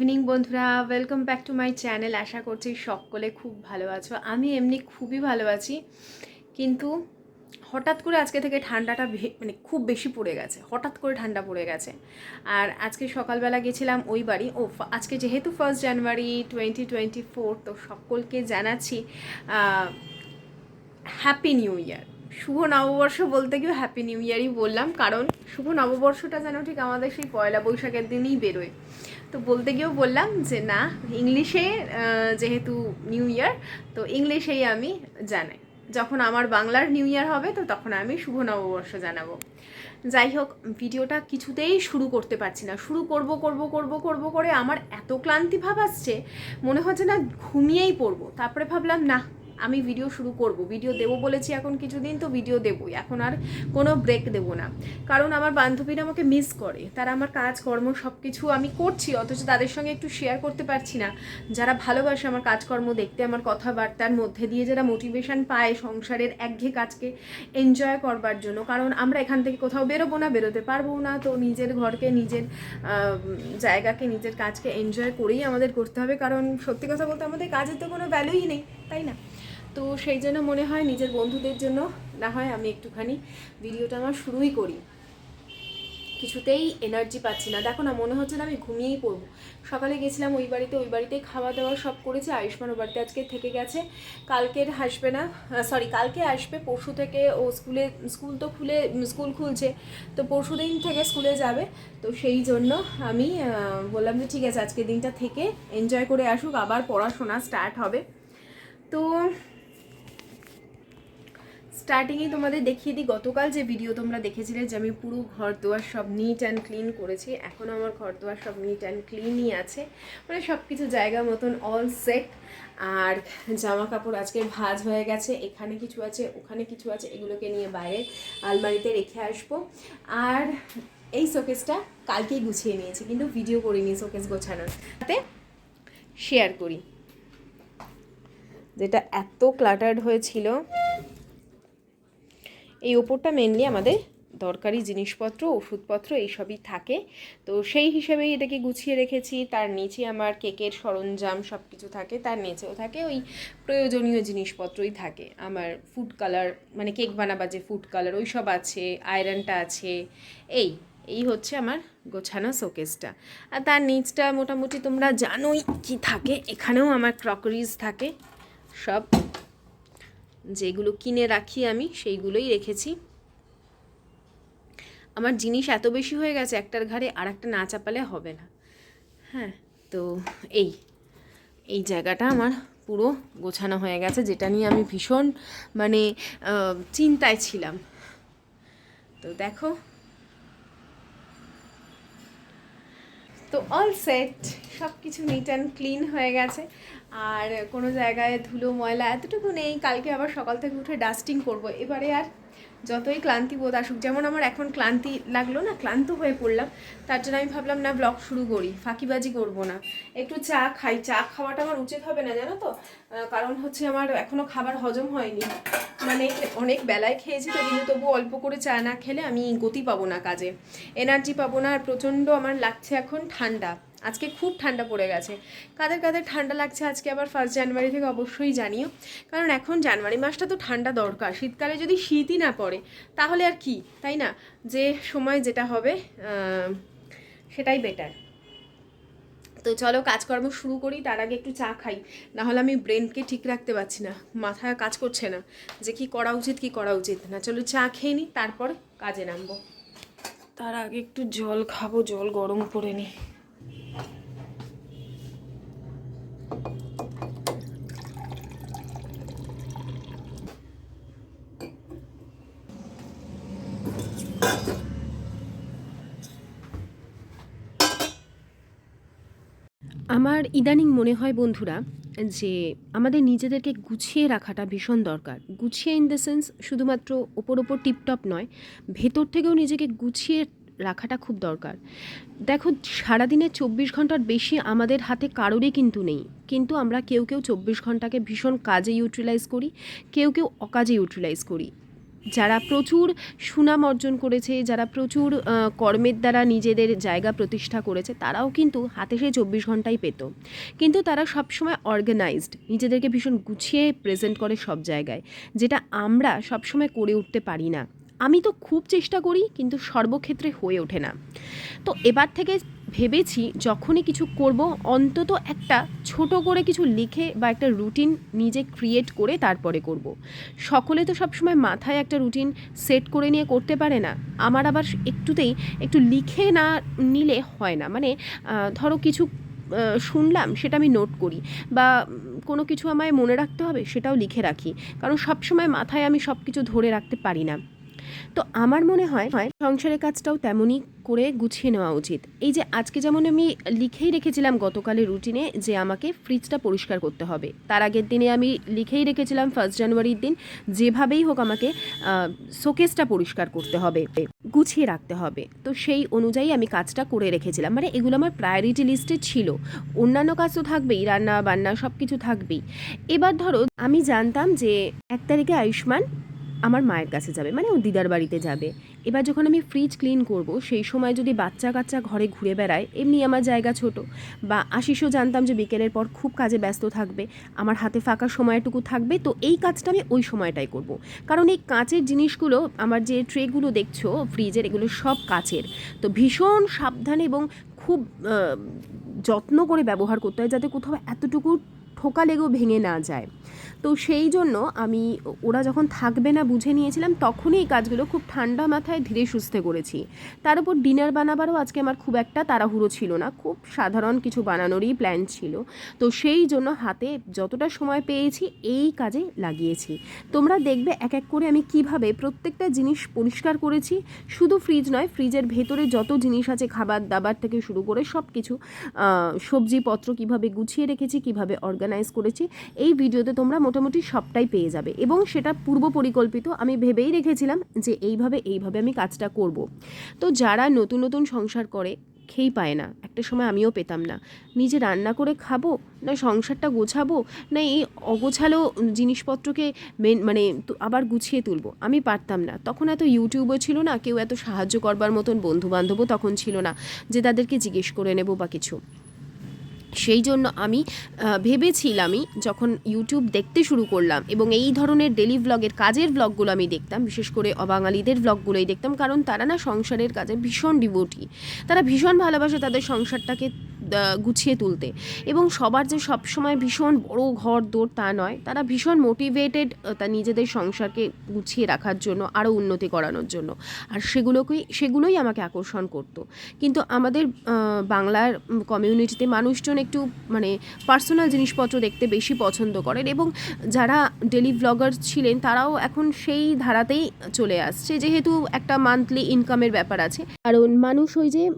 বন্ধুরা। Welcome back to my channel আশা করছি সকলে খুব ভালো আছো। আমি এমনি খুবই ভালো আছি। কিন্তু হঠাৎ করে আজকে থেকে ঠান্ডাটা মানে খুব বেশি পড়ে গেছে। হঠাৎ করে ঠান্ডা পড়ে গেছে। আর আজকে সকালবেলা গেছিলাম ওই বাড়ি। ও আজকে যেহেতু first January twenty twenty four তো সকলকে জানাচ্ছি হ্যাপি নিউ ইয়ার শুভ নববর্ষ বলতে গিয়েও হ্যাপি নিউ ইয়ারই বললাম, কারণ শুভ নববর্ষটা যেন ঠিক আমাদের সেই পয়লা বৈশাখের দিনই বেরোয়। তো বলতে গিয়েও বললাম যে না, ইংলিশে যেহেতু নিউ ইয়ার তো ইংলিশেই আমি জানাই। যখন আমার বাংলার নিউ ইয়ার হবে, তো তখন আমি শুভ নববর্ষ জানাব। যাই হোক, ভিডিওটা কিছুতেই শুরু করতে পারছি না। শুরু করব করব করব করব করে আমার এত ক্লান্তি ভাব আসছে, মনে হচ্ছে না ঘুমিয়েই পড়ব। তারপরে ভাবলাম, না আমি ভিডিও শুরু করব। ভিডিও দেবো বলেছি এখন কিছুদিন, তো ভিডিও দেবই। এখন আর কোনো ব্রেক দেবো না। কারণ আমার বান্ধবীরা আমাকে মিস করে। তারা আমার কাজ, কর্ম সব কিছু আমি করছি, অথচ তাদের সঙ্গে একটু শেয়ার করতে পারছি না। যারা ভালোবাসে আমার কাজকর্ম, দেখতে আমার কথাবার্তার মধ্যে দিয়ে যারা মোটিভেশন পায় সংসারের একঘেয়ে কাজকে এনজয় করবার জন্য। কারণ আমরা এখান থেকে কোথাও বেরোবো না, বেরোতে পারব না। তো নিজের ঘরকে, নিজের জায়গাকে, নিজের কাজকে এনজয় করেই আমাদের করতে হবে। কারণ সত্যি কথা বলতে আমাদের কাজের তো কোনো ভ্যালুই নেই, তাই না? তো সেই জন্য মনে হয় নিজের বন্ধুদের জন্য না হয় আমি একটুখানি ভিডিওটা আমার শুরুই করি। কিছুতেই এনার্জি পাচ্ছি না। দেখো না, মনে হচ্ছে না আমি ঘুমিয়েই পড়ব। সকালে গেছিলাম ওই বাড়িতে ওই বাড়িতে খাওয়া দাওয়া সব করেছে। আয়ুষ্মান ও বাড়িতে আজকে থেকে গেছে। কালকের আসবে না সরি কালকে আসবে, পরশু থেকে ও স্কুলে, স্কুল তো খুলে স্কুল খুলছে। তো পরশু দিন থেকে স্কুলে যাবে। তো সেই জন্য আমি বললাম যে ঠিক আছে আজকে দিনটা থেকে এনজয় করে আসুক। আবার পড়াশোনা স্টার্ট হবে। তো স্টার্টিংয়ে তোমাদের দেখিয়ে দিই, গতকাল যে ভিডিও তোমরা দেখেছিলে যে আমি পুরো ঘর দোয়ার সব নিট অ্যান্ড ক্লিন করেছি এখনও আমার ঘর দোয়ার সব নিট অ্যান্ড ক্লিনই আছে। মানে সব কিছু জায়গা মতন অল সেট আর জামা কাপড় আজকে ভাজ হয়ে গেছে, এখানে কিছু আছে, ওখানে কিছু আছে, এগুলোকে নিয়ে বাইরে আলমারিতে রেখে আসব। আর এই শোকেসটা কালকেই গুছিয়ে নিয়েছি, কিন্তু ভিডিও করিনি শোকেস গোছানোর। তাতে শেয়ার করি। যেটা এত ক্লাটার্ড হয়েছিল। এই ওপরটা মেনলি আমাদের দরকারি জিনিসপত্র, ওষুধপত্র এইসবই থাকে। তো সেই হিসেবেই এটাকে গুছিয়ে রেখেছি। তার নিচে আমার কেকের সরঞ্জাম সব কিছু থাকে, তার নিচেও থাকে, ওই প্রয়োজনীয় জিনিসপত্রই থাকে। আমার ফুড কালার মানে কেক বানাবার যে ফুড কালার ওই সব আছে আয়রনটা আছে, এই এই হচ্ছে আমার গোছানো শোকেসটা। আর তার নিচটা মোটামুটি তোমরা জানোই কি থাকে, এখানেও আমার ক্রকারিজ থাকে, সব যেগুলো কিনে রাখি আমি, সেইগুলোই রেখেছি। আমার জিনিস এত বেশি হয়ে গেছে, একটার ঘাড়ে আর একটা না চাপালে হবে না। হ্যাঁ তো এই এই জায়গাটা আমার পুরো গোছানো হয়ে গেছে, যেটা নিয়ে আমি ভীষণ মানে চিন্তায় ছিলাম। তো দেখো। তো অল সেট সব কিছু নিট অ্যান্ড ক্লিন হয়ে গেছে। আর কোনো জায়গায় ধুলো, ময়লা এতটুকু নেই, কালকে আবার সকাল থেকে উঠে ডাস্টিং করব। এবারে আর যতই ক্লান্তি বোধ আসুক, যেমন আমার এখন ক্লান্তি লাগল না, ক্লান্ত হয়ে পড়লাম, তার জন্য আমি ভাবলাম, না ব্লগ শুরু করি, ফাঁকিবাজি করব না। একটু চা খাই, চা খাওয়াটা আমার উচিত হবে না, জানো তো? কারণ হচ্ছে আমার এখনও খাবার হজম হয়নি। মানে অনেক বেলায় খেয়েছি তো, কিন্তু তবু অল্প করে চা না খেলে আমি গতি পাবো না কাজে। এনার্জি পাবো না, আর প্রচণ্ড আমার লাগছে এখন ঠান্ডা। আজকে খুব ঠান্ডা পড়ে গেছে। কাদের কাদের ঠান্ডা লাগছে আজকে আবার ফার্স্ট জানুয়ারি থেকে অবশ্যই জানিও। কারণ এখন জানুয়ারি মাসটা তো ঠান্ডা দরকার, শীতকালে যদি শীতই না পড়ে, তাহলে আর কি, তাই না? যে সময় যেটা হবে সেটাই বেটার তো চলো কাজকর্ম শুরু করি, তার আগে একটু চা খাই। না হলে আমি ব্রেনকে ঠিক রাখতে পারছি না, মাথায় কাজ করছে না, যে কি করা উচিত, কি করা উচিত। না চলো চা খেয়ে নিই তারপর কাজে নামবো। তার আগে একটু জল খাব, জল গরম করে নিই আমার ইদানিং মনে হয় বন্ধুরা, যে আমাদের নিজেদেরকে গুছিয়ে রাখাটা ভীষণ দরকার। গুছিয়ে ইন দ্য সেন্স শুধুমাত্র ওপর ওপর টিপটপ নয়, ভেতর থেকেও নিজেকে গুছিয়ে রাখাটা খুব দরকার। দেখো, সারাদিনে চব্বিশ ঘণ্টার বেশি আমাদের হাতে কারোরই কিন্তু নেই। কিন্তু আমরা কেউ কেউ চব্বিশ ঘন্টাকে ভীষণ কাজে ইউটিলাইজ করি, কেউ কেউ অকাজে ইউটিলাইজ করি। যারা প্রচুর সুনাম অর্জন করেছে, যারা প্রচুর কর্মের দ্বারা নিজেদের জায়গা প্রতিষ্ঠা করেছে, তারাও কিন্তু হাতে সেই চব্বিশ ঘন্টাই পেত। কিন্তু তারা সবসময় অর্গানাইজড নিজেদেরকে ভীষণ গুছিয়ে প্রেজেন্ট করে সব জায়গায়, যেটা আমরা সবসময় করে উঠতে পারি না। আমি তো খুব চেষ্টা করি, কিন্তু সর্বক্ষেত্রে হয়ে ওঠে না। তো এবার থেকে ভেবেছি যখনই কিছু করব, অন্তত একটা ছোট করে কিছু লিখে বা একটা রুটিন নিজে ক্রিয়েট করে তারপরে করব। সকলে তো সবসময় মাথায় একটা রুটিন সেট করে নিয়ে করতে পারে না। আমার আবার একটুতেই একটু লিখে না নিলে হয় না। মানে ধরো কিছু শুনলাম সেটা আমি নোট করি বা কোনো কিছু আমায় মনে রাখতে হবে সেটাও লিখে রাখি। কারণ সবসময় মাথায় আমি সব কিছু ধরে রাখতে পারি না। তো আমার মনে হয় সংসারের কাজটাও তেমনই করে গুছিয়ে নেওয়া উচিত। এই যে আজকে যেমন আমি লিখেই রেখেছিলাম গতকালের রুটিনে যে আমাকে ফ্রিজটা পরিষ্কার করতে হবে। তার আগের দিনে আমি লিখেই রেখেছিলাম ফার্স্ট জানুয়ারির দিন, যেভাবেই হোক আমাকে শোকেসটা পরিষ্কার করতে হবে, গুছিয়ে রাখতে হবে। তো সেই অনুযায়ী আমি কাজটা করে রেখেছিলাম। মানে এগুলো আমার প্রায়োরিটি লিস্টে ছিল। অন্যান্য কাজ তো থাকবেই রান্না বান্না সব কিছু থাকবেই। এবার ধরো, আমি জানতাম যে এক তারিখে আয়ুষ্মান আমার মায়ের কাছে যাবে মানে ও দিদার বাড়িতে যাবে। এবার যখন আমি ফ্রিজ ক্লিন করব, সেই সময় যদি বাচ্চা কাচ্চা ঘরে ঘুরে বেড়ায়, এমনি আমার জায়গা ছোট। বা আশিসও জানতাম যে বিকেলের পর খুব কাজে ব্যস্ত থাকবে, আমার হাতে ফাঁকা সময়টুকু থাকবে, তো এই কাজটা আমি ওই সময়টাই করব। কারণ এই কাঁচের জিনিসগুলো, আমার যে ট্রেগুলো দেখছ ফ্রিজের এগুলো সব কাচের। তো ভীষণ সাবধানে এবং খুব যত্ন করে ব্যবহার করতে হয়, যাতে কোথাও এতটুকু ঠোকা লেগেও ভেঙে না যায়। তো সেই জন্য আমি, ওরা যখন থাকবে না বুঝে নিয়েছিলাম, তখনই এই কাজগুলো খুব ঠান্ডা মাথায় ধীরে সুস্থে করেছি। তার উপর ডিনার বানাবারও আজকে আমার খুব একটা তাড়াহুড়ো ছিল না, খুব সাধারণ কিছু বানানোরই প্ল্যান ছিল। তো সেই জন্য হাতে যতটা সময় পেয়েছি, এই কাজে লাগিয়েছি। তোমরা দেখবে এক এক করে আমি কীভাবে প্রত্যেকটা জিনিস পরিষ্কার করেছি। শুধু ফ্রিজ নয়, ফ্রিজের ভেতরে যত জিনিস আছে খাবার দাবার থেকে শুরু করে সব কিছু সবজিপত্র কীভাবে গুছিয়ে রেখেছি, কীভাবে অর্গানাইজ করেছি, এই ভিডিওতে তোমরা মোটামুটি সবটাই পেয়ে যাবে। এবং সেটা পূর্ব পরিকল্পিত আমি ভেবেই রেখেছিলাম যে এইভাবে এইভাবে আমি কাজটা করব। তো যারা নতুন নতুন সংসার করে, খেই পায় না। একটা সময় আমিও পেতাম না। নিজে রান্না করে খাব, না সংসারটা গোছাবো, না এই অগোছালো জিনিসপত্রকে মেন মানে আবার গুছিয়ে তুলবো। আমি পারতাম না। তখন এত ইউটিউবও ছিল না, কেউ এত সাহায্য করবার মতন বন্ধু বান্ধবও তখন ছিল না, যে তাদেরকে জিজ্ঞেস করে নেব বা কিছু। সেই জন্য আমি ভেবেছিলামই যখন ইউটিউব দেখতে শুরু করলাম এবং এই ধরনের ডেলি ব্লগের কাজের ব্লগগুলো আমি দেখতাম, বিশেষ করে অবাঙালিদের ব্লগগুলোই দেখতাম, কারণ তারা না সংসারের কাজে ভীষণ ডিভোটি তারা ভীষণ ভালোবাসে তাদের সংসারটাকে গুছিয়ে তুলতে। এবং সবার যে সবসময় ভীষণ বড় ঘর দৌড় তা নয়, তারা ভীষণ মোটিভেটেড তা নিজেদের সংসারকে গুছিয়ে রাখার জন্য, আরও উন্নতি করানোর জন্য। আর সেগুলোকেই, সেগুলোই আমাকে আকর্ষণ করতো। কিন্তু আমাদের বাংলার কমিউনিটিতে মানুষজন একটু মানে পার্সোনাল জিনিসপত্র দেখতে বেশি পছন্দ করেন এবং যারা ডেলি ব্লগার ছিলেন, তারাও এখন সেই ধারাতেই চলে আসছে। যেহেতু একটা মান্থলি ইনকামের ব্যাপার আছে। কারণ মানুষ ওই যে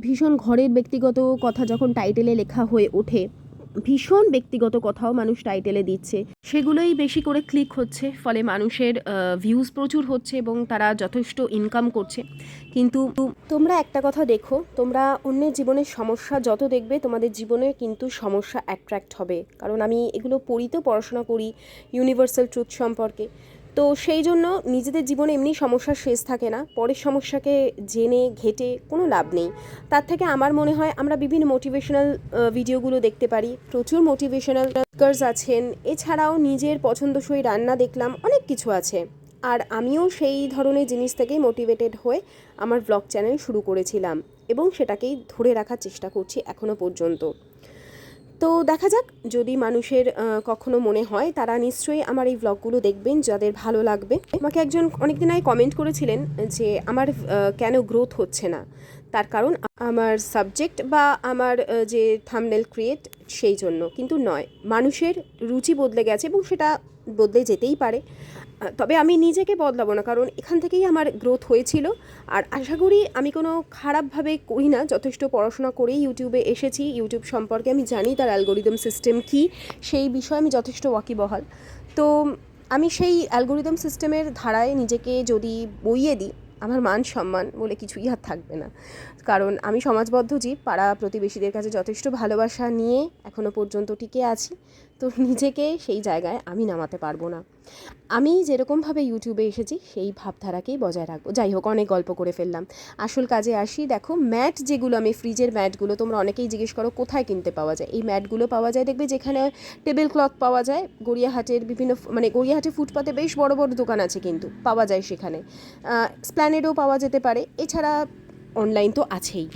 ভীষণ ঘরের ব্যক্তিগত কথা যখন টাইটেলে লেখা হয়ে ওঠে, ভীষণ ব্যক্তিগত কথাও মানুষ টাইটেলে দিচ্ছে। সেগুলোই বেশি করে ক্লিক হচ্ছে, ফলে মানুষের ভিউজ প্রচুর হচ্ছে এবং তারা যথেষ্ট ইনকাম করছে। কিন্তু তোমরা একটা কথা দেখো, তোমরা অন্যের জীবনের সমস্যা যত দেখবে, তোমাদের জীবনে কিন্তু সমস্যা অ্যাট্রাক্ট হবে। কারণ আমি এগুলো পড়ি তো, পড়াশোনা করি ইউনিভার্সাল ট্রুথ সম্পর্কে। তো সেই জন্য নিজেদের জীবনে এমনি সমস্যার শেষ থাকে না। পরের সমস্যাকে জেনে, ঘেটে কোনো লাভ নেই। তার থেকে আমার মনে হয় আমরা বিভিন্ন মোটিভেশনাল ভিডিওগুলো দেখতে পারি। প্রচুর মোটিভেশনাল স্পিকার্স আছেন। এছাড়াও নিজের পছন্দসই রান্না দেখলাম, অনেক কিছু আছে। আর আমিও সেই ধরনের জিনিস থেকেই মোটিভেটেড হয়ে আমার ব্লগ চ্যানেল শুরু করেছিলাম এবং সেটাকেই ধরে রাখার চেষ্টা করছি এখনও পর্যন্ত। তো দেখা যাক, যদি মানুষের কখনো মনে হয়, তারা নিশ্চয়ই আমার এই ব্লগগুলো দেখবেন, যাদের ভালো লাগবে। আমাকে একজন অনেকদিন আগে কমেন্ট করেছিলেন যে, আমার কেন গ্রোথ হচ্ছে না? তার কারণ, আমার সাবজেক্ট বা আমার যে থামনেল ক্রিয়েট সেই জন্য। কিন্তু নয়, মানুষের রুচি বদলে গেছে এবং সেটা বদলে যেতেই পারে। তবে আমি নিজেকে বদলাবো না, কারণ এখান থেকেই আমার গ্রোথ হয়েছিল। আর আশা করি আমি কোনো খারাপভাবে করি না, যথেষ্ট পড়াশোনা করেই ইউটিউবে এসেছি। ইউটিউব সম্পর্কে আমি জানি তার অ্যালগোরিদম সিস্টেম কী, সেই বিষয়ে আমি যথেষ্ট ওয়াকিবহাল। তো আমি সেই অ্যালগোরিদম সিস্টেমের ধারায় নিজেকে যদি বইয়ে দিই, আমার মান সম্মান বলে কিছুই আর থাকবে না। কারণ আমি সমাজবদ্ধ জীব, পাড়া প্রতিবেশীদের কাছে যথেষ্ট ভালোবাসা নিয়ে এখনও পর্যন্ত টিকে আছি। তো নিজেকে সেই জায়গায় আমি নামাতে পারব না। আমি যেরকমভাবে ইউটিউবে এসেছি, সেই ভাবধারাকেই বজায় রাখব। যাই হোক, অনেক গল্প করে ফেললাম। আসল কাজে আসি, দেখো, ম্যাট যেগুলো, আমি ফ্রিজের ম্যাটগুলো, তোমরা অনেকেই জিজ্ঞেস করো, কোথায় কিনতে পাওয়া যায়? এই ম্যাটগুলো পাওয়া যায়, দেখবে যেখানে টেবিল ক্লথ পাওয়া যায়, গড়িয়াহাটের বিভিন্ন মানে গড়িয়াহাটে ফুটপাতে বেশ বড় বড় দোকান আছে কিন্তু, পাওয়া যায় সেখানে। স্প্ল্যানেডও পাওয়া যেতে পারে, এছাড়া অনলাইন তো আছেই।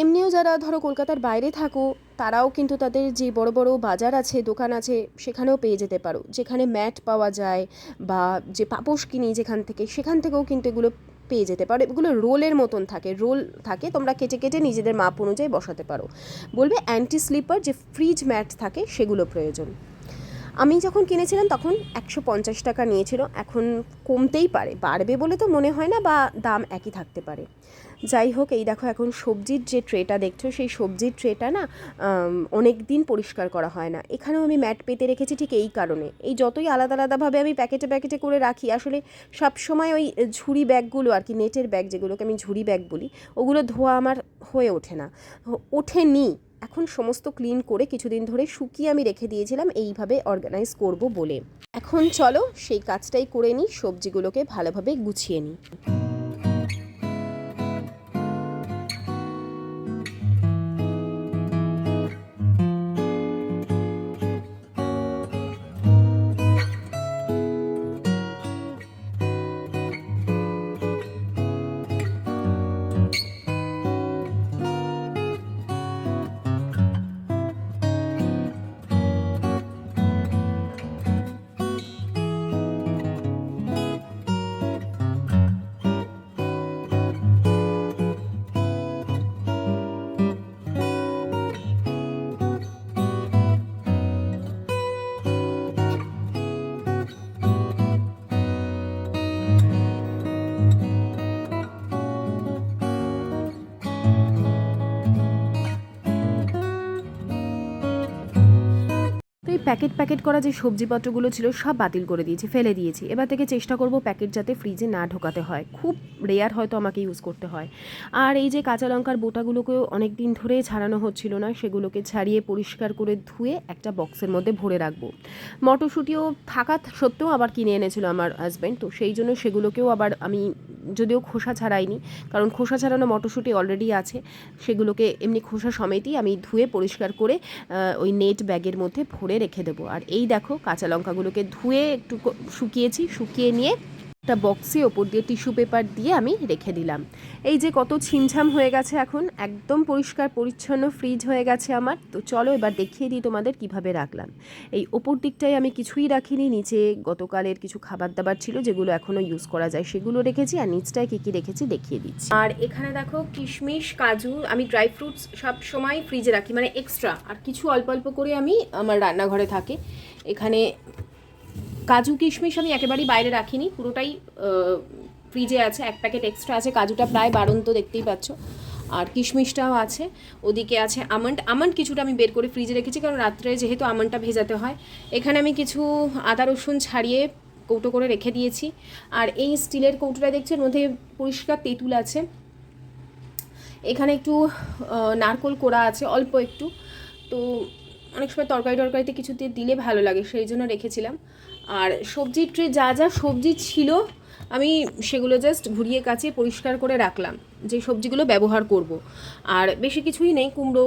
এমনিও যারা, ধরো, কলকাতার বাইরে থাকো তারাও কিন্তু তাদের যে বড় বড় বাজার আছে, দোকান আছে, সেখানেও পেয়ে যেতে পারো। যেখানে ম্যাট পাওয়া যায় বা যে পাপোশ কিনি যেখান থেকে, সেখান থেকেও কিন্তু এগুলো পেয়ে যেতে পারো। এগুলো রোলের মতন থাকে, রোল থাকে, তোমরা কেটে কেটে নিজেদের মাপ অনুযায়ী বসাতে পারো। বলবে অ্যান্টি স্লিপার যে ফ্রিজ ম্যাট থাকে, সেগুলো প্রয়োজন। আমি যখন কিনেছিলাম তখন একশো পঞ্চাশ টাকা নিয়েছিল। এখন কমতেই পারে, বাড়বে বলে তো মনে হয় না বা দাম একই থাকতে পারে। যাই হোক, এই দেখো এখন সবজির যে ট্রেটা দেখছ, সেই সবজির ট্রেটা না অনেক দিন পরিষ্কার করা হয় না। এখানেও আমি ম্যাট পেতে রেখেছি ঠিক এই কারণে। এই যতই আলাদা আলাদাভাবে আমি প্যাকেটে প্যাকেটে করে রাখি, আসলে সব সময় ওই ঝুড়ি ব্যাগগুলো আর কি, নেটের ব্যাগ যেগুলোকে আমি ঝুড়ি ব্যাগ বলি, ওগুলো ধোয়া আমার হয়ে ওঠে না। ওঠেনি। এখন সমস্ত ক্লিন করে কিছুদিন ধরে শুকিয়ে আমি রেখে দিয়েছিলাম, এইভাবে অর্গানাইজ করব বলে। এখন চলো সেই কাজটাই করে নিই, সবজিগুলোকে ভালোভাবে গুছিয়ে নিই। প্যাকেট প্যাকেট করা যে সবজিপত্রগুলো ছিল সব বাতিল করে দিয়েছি, ফেলে দিয়েছি। এবার থেকে চেষ্টা করব প্যাকেট যাতে ফ্রিজে না ঢোকাতে হয়। খুব রেয়ার হয়তো আমাকে ইউজ করতে হয়। আর এই যে কাঁচা লঙ্কার বোটাগুলোকেও অনেক দিন ধরে ছাড়ানো হচ্ছিল না, সেগুলোকে ছাড়িয়ে পরিষ্কার করে ধুয়ে একটা বক্সের মধ্যে ভরে রাখব। মটরশুঁটিও থাকা সত্ত্বেও আবার কিনে এনেছিল আমার হাজব্যান্ড তো সেই জন্য সেগুলোকেও আবার আমি যদিও খোসা ছাড়াইনি, কারণ খোসা ছাড়ানো মটরশুঁটি অলরেডি আছে, সেগুলোকে এমনি খোসা সমেতই আমি ধুয়ে পরিষ্কার করে ওই নেট ব্যাগের মধ্যে ভরে রেখে দেবো। আর এই দেখো কাঁচা লঙ্কাগুলোকে ধুয়ে একটু শুকিয়েছি শুকিয়ে নিয়ে একটা বক্সে ওপর দিয়ে টিস্যু পেপার দিয়ে আমি রেখে দিলাম। এই যে কত ছিমছাম হয়ে গেছে এখন, একদম পরিষ্কার, পরিচ্ছন্ন ফ্রিজ হয়ে গেছে আমার। তো চলো এবার দেখিয়ে দিই তোমাদের কীভাবে রাখলাম। এই ওপর দিকটায় আমি কিছুই রাখিনি, নিচে গতকালের কিছু খাবার দাবার ছিল যেগুলো এখনও ইউজ করা যায়, সেগুলো রেখেছি আর নিচটায় কী কী রেখেছি দেখিয়ে দিচ্ছি। আর এখানে দেখো কিশমিশ, কাজু, আমি ড্রাই ফ্রুটস সব সময় ফ্রিজে রাখি মানে এক্সট্রা আর কিছু অল্প অল্প করে আমি আমার রান্নাঘরে থাকে। এখানে কাজু কিশমিশ আমি একেবারেই বাইরে রাখিনি, পুরোটাই ফ্রিজে আছে, এক প্যাকেট এক্সট্রা আছে, কাজুটা প্রায় বাড়ন্ত দেখতেই পাচ্ছ। আর কিশমিশটাও আছে, ওদিকে আছে আমন্ড। আমন্ড কিছুটা আমি বের করে ফ্রিজে রেখেছি, কারণ রাত্রে যেহেতু আমন্ডটা ভেজাতে হয়। এখানে আমি কিছু আদা রসুন ছাড়িয়ে কৌটো করে রেখে দিয়েছি। আর এই স্টিলের কৌটোটা দেখছি এর মধ্যে পরিষ্কার তেঁতুল আছে। এখানে একটু নারকোল কোড়া আছে, অল্প একটু। তো অনেক সময় তরকারি টরকারিতে কিছুতে দিলে ভালো লাগে, সেই জন্য রেখেছিলাম। আর সবজির ট্রে, যা যা সবজি ছিল, আমি সেগুলো জাস্ট ঘুরিয়ে কাছে পরিষ্কার করে রাখলাম, যে সবজিগুলো ব্যবহার করব। আর বেশি কিছুই নেই, কুমড়ো,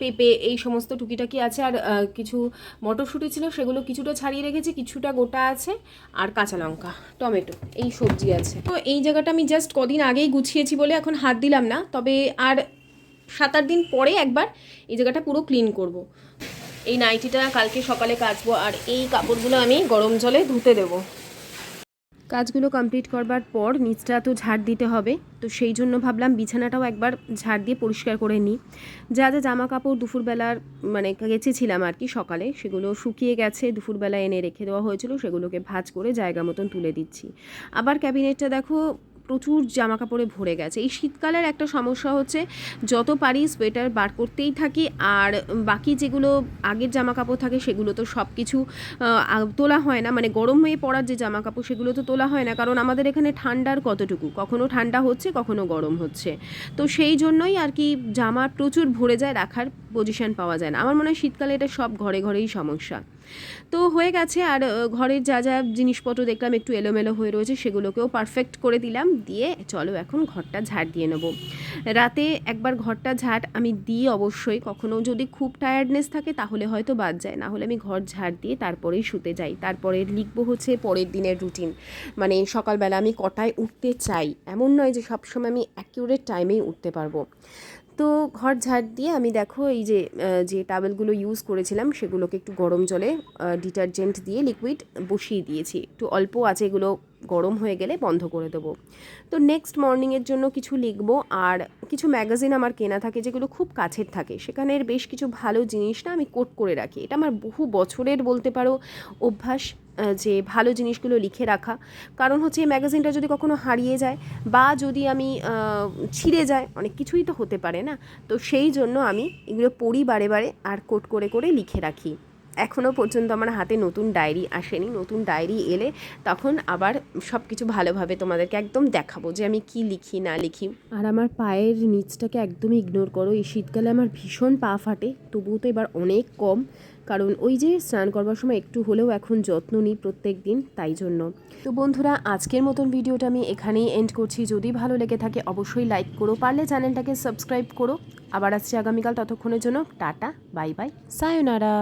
পেঁপে, এই সমস্ত টুকিটাকি আছে। আর কিছু মটরশুঁটি ছিল, সেগুলো কিছুটা ছাড়িয়ে রেখেছি, কিছুটা গোটা আছে, আর কাঁচা লঙ্কা, টমেটো, এই সবজি আছে। তো এই জায়গাটা আমি জাস্ট কদিন আগেই গুছিয়েছি বলে এখন হাত দিলাম না, তবে আর সাত আট দিন পরে একবার এই জায়গাটা পুরো ক্লিন করব। এই নাইটিটা কালকে সকালে কাচবো, আর এই কাপড়গুলো আমি গরম জলে ধুতে দেবো। কাজগুলো কমপ্লিট করবার পর নিচটা তো ঝাড় দিতে হবে, তো সেই জন্য ভাবলাম বিছানাটাও একবার ঝাড় দিয়ে পরিষ্কার করে নিই। যা যা জামা কাপড় দুপুরবেলার মানে গেছেছিলাম আর কি সকালে, সেগুলো শুকিয়ে গেছে, দুপুরবেলা এনে রেখে দেওয়া হয়েছিল, সেগুলোকে ভাঁজ করে জায়গা মতন তুলে দিচ্ছি। আবার ক্যাবিনেটটা দেখো প্রচুর জামা কাপড়ে ভরে গেছে। এই শীতকালের একটা সমস্যা হচ্ছে যত পারি সোয়েটার বার করতেই থাকি আর বাকি যেগুলো আগের জামা কাপড় থাকে সেগুলো তো সব কিছু তোলা হয় না। মানে গরম হয়ে পড়ার যে জামা কাপড় সেগুলো তো তোলা হয় না। কারণ আমাদের এখানে ঠান্ডার কতটুকু? কখনো ঠান্ডা হচ্ছে, কখনো গরম হচ্ছে। তো সেই জন্যই আর কি জামা প্রচুর ভরে যায় রাখার পজিশন পাওয়া যায় না। আমার মনে হয় শীতকালে এটা সব ঘরে ঘরেই সমস্যা। তো হয়ে গেছে আর ঘরের যা যা জিনিসপত্র দেখলাম একটু এলোমেলো হয়ে রয়েছে সেগুলোকেও পারফেক্ট করে দিলাম। দিয়ে চলো এখন ঘরটা ঝাড় দিয়ে নেব। রাতে একবার ঘরটা ঝাড় আমি দিই অবশ্যই। কখনো যদি খুব টায়ার্ডনেস থাকে তাহলে হয়তো বাদ যায়। না হলে আমি ঘর ঝাড় দিয়ে তারপরেই শুতে যাই। তারপরে লিখব হচ্ছে পরের দিনের রুটিন মানে সকালবেলা আমি কটায় উঠতে চাই? এমন নয় যে সবসময় আমি অ্যাকিউরেট টাইমেই উঠতে পারব। তো ঘর ঝাড় দিয়ে আমি দেখো এই যে যে টাবেলগুলো ইউজ করেছিলাম, সেগুলোকে একটু গরম জলে ডিটারজেন্ট দিয়ে লিকুইড বসিয়ে দিয়েছি। একটু অল্প আছে এগুলো গরম হয়ে গেলে বন্ধ করে দেবো। তো নেক্সট মর্নিংয়ের জন্য কিছু লিখব আর কিছু ম্যাগাজিন আমার কেনা থাকে যেগুলো খুব কাছের থাকে। সেখানের বেশ কিছু ভালো জিনিস না আমি কোট করে রাখি। এটা আমার বহু বছরের বলতে পারো অভ্যাস যে ভালো জিনিসগুলো লিখে রাখা। কারণ হচ্ছে এই ম্যাগাজিনটা যদি কখনো হারিয়ে যায় বা যদি আমি ছিঁড়ে যায়, অনেক কিছুই তো হতে পারে না। তো সেই জন্য আমি এগুলো পড়ি বারে বারে আর কোট করে করে লিখে রাখি। এখনও পর্যন্ত আমার হাতে নতুন ডায়েরি আসেনি, নতুন ডায়েরি এলে তখন আবার সব কিছু ভালোভাবে তোমাদেরকে একদম দেখাবো যে আমি কি লিখি, না লিখি। আর আমার পায়ের নিচটাকে একদমই ইগনোর করো, এই শীতকালে আমার ভীষণ পা ফাটে, তবুও তো এবার অনেক কম, কারণ ওই যে স্নান করবার সময় একটু হলেও এখন যত্ন নিই প্রত্যেক দিন, তাই জন্য। তো বন্ধুরা, আজকের মতন ভিডিওটা আমি এখানেই এন্ড করছি। যদি ভালো লেগে থাকে অবশ্যই লাইক করো, পারলে চ্যানেলটাকে সাবস্ক্রাইব করো। আবার আসছি আগামীকাল ততক্ষণের জন্য, টাটা বাই বাই সায়োনারা